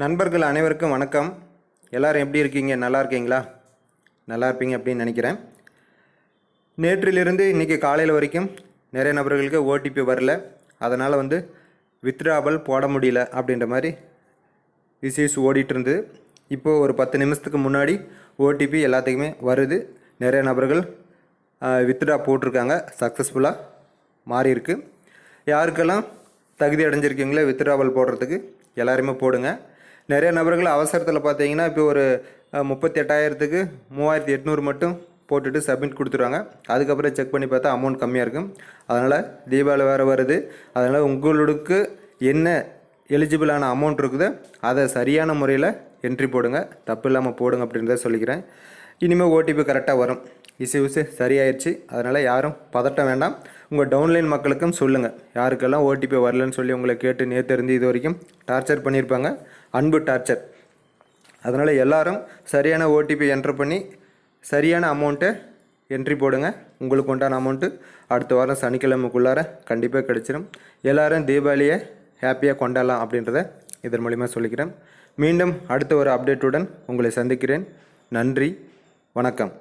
நண்பர்கள் அனைவருக்கும் வணக்கம். எல்லோரும் எப்படி இருக்கீங்க? நல்லா இருக்கீங்களா? நல்லா இருப்பீங்க அப்படின்னு நினைக்கிறேன். நேற்றிலிருந்து இன்றைக்கி காலையில் வரைக்கும் நிறைய நபர்களுக்கு ஓடிபி வரல. அதனால் வந்து வித்ராவல் போட முடியல அப்படின்ற மாதிரி இஷ்யூஸ் ஓடிட்டுருந்தது இப்போது ஒரு பத்து நிமிஷத்துக்கு முன்னாடி ஓடிபி எல்லாத்துக்குமே வருது. நிறைய நபர்கள் வித்ட்ரா போட்டிருக்காங்க. சக்ஸஸ்ஃபுல்லாக மாறியிருக்கு யாருக்கெல்லாம் தகுதி அடைஞ்சிருக்கீங்களோ வித்ராவல் போடுறதுக்கு எல்லாருமே போடுங்க. நிறைய நபர்கள் அவசரத்தில் பார்த்தீங்கன்னா இப்போ ஒரு முப்பத்தி எட்டாயிரத்துக்கு மூவாயிரத்தி எட்நூறு மட்டும் போட்டுட்டு சப்மிட் கொடுத்துருவாங்க. அதுக்கப்புறம் செக் பண்ணி பார்த்தா அமௌண்ட் கம்மியாக இருக்கும் அதனால் தீபாவளி வேறு வருது. அதனால் உங்களுக்கு என்ன எலிஜிபிளான அமௌண்ட் இருக்குதோ அதை சரியான முறையில் என்ட்ரி போடுங்க. தப்பு இல்லாமல் போடுங்க அப்படின்றத சொல்லிக்கிறேன். இனிமேல் ஓடிபி கரெக்டாக வரும். இஷ்யூஸு சரியாயிடுச்சு அதனால் யாரும் பதட்டம் வேண்டாம். உங்கள் டவுன்லைன் மக்களுக்கும் சொல்லுங்கள் யாருக்கெல்லாம் ஓடிபி வரலன்னு சொல்லி உங்களை கேட்டு நேற்றிருந்து இது வரைக்கும் டார்ச்சர் பண்ணியிருப்பாங்க. அன்பு டார்ச்சர் அதனால் எல்லாரும் சரியான ஓடிபி என்ட்ரு பண்ணி சரியான அமௌண்ட்டை என்ட்ரி போடுங்க. உங்களுக்கு உண்டான அமௌண்ட்டு அடுத்த வாரம் சனிக்கிழமைக்குள்ளார கண்டிப்பாக கிடச்சிரும். எல்லாரும் தீபாவளியை ஹாப்பியாக கொண்டாடலாம் அப்படின்றத இதன் மூலிமா சொல்லிக்கிறேன். மீண்டும் அடுத்த ஒரு அப்டேட்டுடன் உங்களை சந்திக்கிறேன். நன்றி. வணக்கம்.